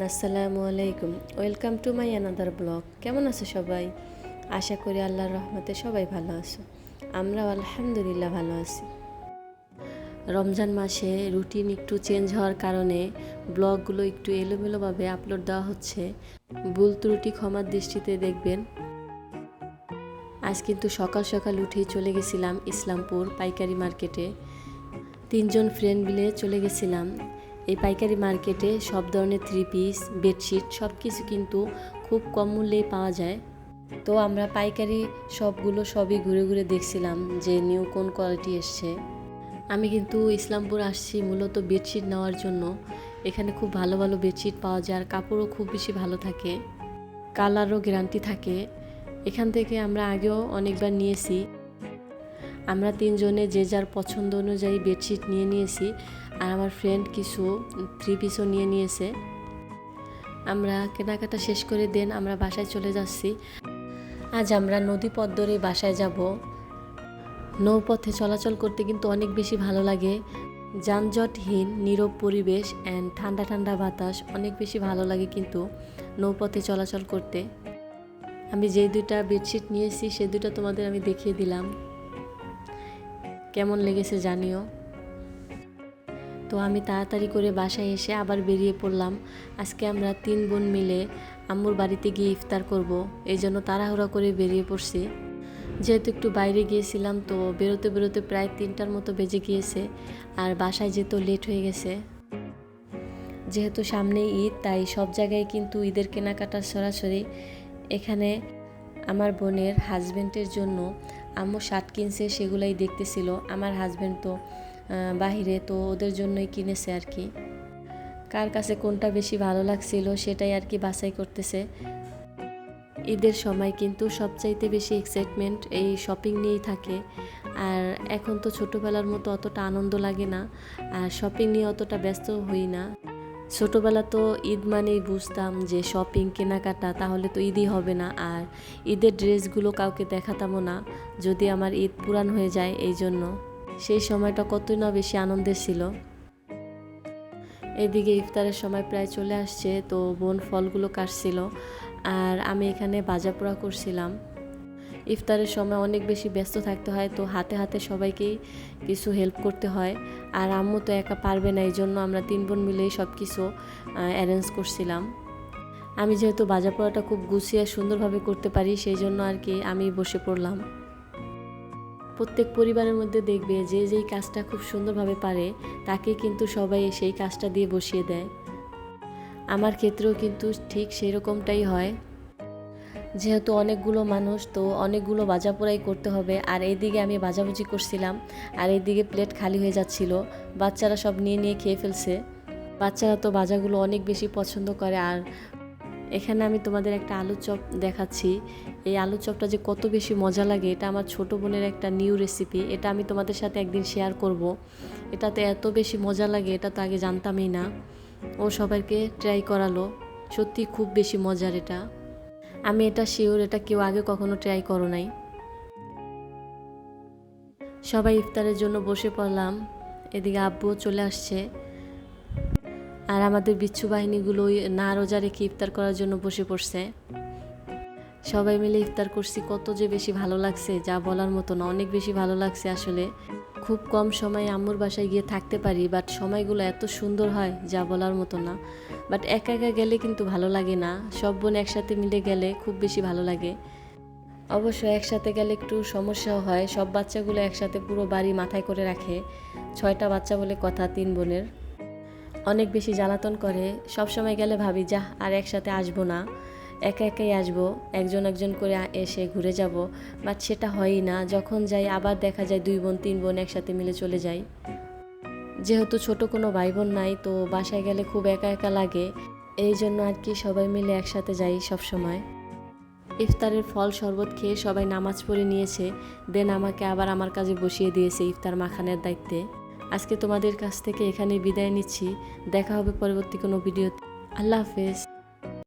Everyone আসসালামু আলাইকুম। Welcome to my another blog কেমন আছো সবাই? আশা করি আল্লাহর রহমতে সবাই ভালো আছো। আমরাও আলহামদুলিল্লাহ ভালো আছি। রমজান মাসে রুটিন একটু চেঞ্জ হওয়ার কারণে ব্লগগুলো একটু এলোমেলোভাবে আপলোড দেওয়া হচ্ছে। ভুল ত্রুটি ক্ষমার দৃষ্টিতে দেখবেন। আজ কিন্তু সকাল সকাল উঠেই চলে গেছিলাম ইসলামপুর পাইকারি মার্কেটে। তিনজন ফ্রেন্ড মিলে চলে গেছিলাম। এই পাইকারি মার্কেটে সব ধরনের থ্রি পিস বেডশিট সব কিছু কিন্তু খুব কম মূল্যেই পাওয়া যায়। তো আমরা পাইকারি সবগুলো সবই ঘুরে ঘুরে দেখছিলাম যে নিউ কোন কোয়ালিটি এসছে। আমি কিন্তু ইসলামপুর আসছি মূলত বেডশিট নেওয়ার জন্য। এখানে খুব ভালো ভালো বেডশিট পাওয়া যায় আর কাপড়ও খুব বেশি ভালো থাকে। কালারও গ্যারান্টি থাকে। এখান থেকে আমরা আগেও অনেকবার নিয়েছি। আমরা তিনজনে যে যার পছন্দ অনুযায়ী বেডশিট নিয়ে নিয়েছি, আর আমার ফ্রেন্ড কিছু থ্রি পিসও নিয়ে নিয়েছে। আমরা কেনাকাটা শেষ করে দেন, আমরা বাসায় চলে যাচ্ছি। আজ আমরা নদী পথ ধরে বাসায় যাব। নৌপথে চলাচল করতে কিন্তু অনেক বেশি ভালো লাগে। যানজটহীন, নীরব পরিবেশ অ্যান্ড ঠান্ডা ঠান্ডা বাতাস অনেক বেশি ভালো লাগে কিন্তু নৌপথে চলাচল করতে। আমি যে দুইটা বেডশিট নিয়েছি, সে দুটো তোমাদের আমি দেখিয়ে দিলাম। কেমন লেগেছে জানিও। তো আমি তাড়াতাড়ি করে বাসায় এসে আবার বেরিয়ে পড়লাম। আজকে আমরা তিন বোন মিলে আম্মুর বাড়িতে গিয়ে ইফতার করব, এই জন্য তাড়াহুড়া করে বেরিয়ে পড়ছি। যেহেতু একটু বাইরে গিয়েছিলাম তো বেরোতে বেরোতে প্রায় তিনটার মতো বেজে গিয়েছে আর বাসায় যেতেও লেট হয়ে গেছে। যেহেতু সামনে ঈদ, তাই সব জায়গায় কিন্তু ঈদের কেনাকাটা সরাসরি। এখানে আমার বোনের হাজব্যান্ডের জন্য আম্মু শার্ট কিনছে, সেগুলাই দেখতেছিল। আমার হাজব্যান্ড তো বাহিরে, তো ওদের জন্যই কিনেছে আর কি। কার কাছে কোনটা বেশি ভালো লাগছিল, সেটাই আর কি বাছাই করতেছে। ঈদের সময় কিন্তু সবচাইতে বেশি এক্সাইটমেন্ট এই শপিং নিয়েই থাকে। আর এখন তো ছোটোবেলার মতো অতটা আনন্দ লাগে না। আর শপিং নিয়ে অতটা ব্যস্ত হই না। ছোটোবেলা তো ঈদ মানেই বুঝতাম যে শপিং কেনাকাটা, তাহলে তো ঈদই হবে না। আর ঈদের ড্রেসগুলো কাউকে দেখাতামও না, যদি আমার ঈদ পুরান হয়ে যায় এই জন্য। সেই সময়টা কতই না বেশি আনন্দের ছিল। এদিকে ইফতারের সময় প্রায় চলে আসছে, তো বোন ফলগুলো কাটছিল। আর আমি এখানে বাজাপোড়া করছিলাম। ইফতারের সময় অনেক বেশি ব্যস্ত থাকতে হয়, তো হাতে হাতে সবাইকেই কিছু হেল্প করতে হয়। আর আম্মু তো একা পারবে না এই জন্য আমরা তিন বোন মিলেই সব কিছু অ্যারেঞ্জ করছিলাম। আমি যেহেতু বাজা পোড়াটা খুব গুছিয়ে সুন্দরভাবে করতে পারি সেই জন্য আর কি আমি বসে পড়লাম। প্রত্যেক পরিবারের মধ্যে দেখবে যে যেই কাজটা খুব সুন্দরভাবে পারে, তাকে কিন্তু সবাই সেই কাজটা দিয়ে বসিয়ে দেয়। আমার ক্ষেত্রেও কিন্তু ঠিক সেই রকমটাই হয়। যেহেতু অনেকগুলো মানুষ, তো অনেকগুলো বাজা পোড়াই করতে হবে। আর এইদিকে আমি বাজাবুজি করছিলাম, আর এইদিকে প্লেট খালি হয়ে যাচ্ছিল। বাচ্চারা সব নিয়ে নিয়ে খেয়ে ফেলছে। বাচ্চারা তো বাজাগুলো অনেক বেশি পছন্দ করে। আর এখানে আমি তোমাদের একটা আলু চপ দেখাচ্ছি। এই আলু চপটা যে কত বেশি মজা লাগে, এটা আমার ছোট বোনের একটা নিউ রেসিপি। এটা আমি তোমাদের সাথে একদিন শেয়ার করব। এটাতে এত বেশি মজা লাগে, এটা তো আগে জানতামই না। ও সবাইকে ট্রাই করালো। সত্যি খুব বেশি মজার এটা। আমি এটা শিওর এটা কেউ আগে কখনো ট্রাই করো নাই। সবাই ইফতারের জন্য বসে পড়লাম, এদিকে আব্বুও চলে আসছে। আর আমাদের বিচ্ছু বাহিনীগুলো না রোজা রেখে ইফতার করার জন্য বসে পড়ছে। সবাই মিলে ইফতার করছি, কত যে বেশি ভালো লাগছে, যা বলার মতো না, অনেক বেশি ভালো লাগছে আসলে। খুব কম সময়ে আম্মুর বাসায় গিয়ে থাকতে পারি বাট সময়গুলো এত সুন্দর হয় যা বলার মতো না। বাট একা একা গেলে কিন্তু ভালো লাগে না। সব বোন একসাথে মিলে গেলে খুব বেশি ভালো লাগে। অবশ্য একসাথে গেলে একটু সমস্যাও হয়। সব বাচ্চাগুলো একসাথে পুরো বাড়ি মাথায় করে রাখে। ছয়টা বাচ্চা বলে কথা তিন বোনের। অনেক বেশি জ্বালাতন করে। সব সময় গেলে ভাবি যা আর একসাথে আসব না। একা একাই আসব, একজন একজন করে এসে ঘুরে যাব। বাট সেটা হয়ই না, যখন যাই আবার দেখা যায় দুই বোন, তিন বোন একসাথে মিলে চলে যাই। যেহেতু ছোট কোনো ভাই বোন নাই, তো বাসায় গেলে খুব একা একা লাগে। এই জন্য আর কি সবাই মিলে একসাথে যাই সব সময় ইফতারের ফল শরবত খেয়ে সবাই নামাজ পড়ে নিয়েছে, দেন আমাকে আবার আমার কাজে বসিয়ে দিয়েছে ইফতার মাখানের দায়িত্বে। আজকে তোমাদের কাছ থেকে এখানে বিদায় নিচ্ছি, দেখা হবে পরবর্তী কোনো ভিডিওতে। আল্লাহ হাফেজ।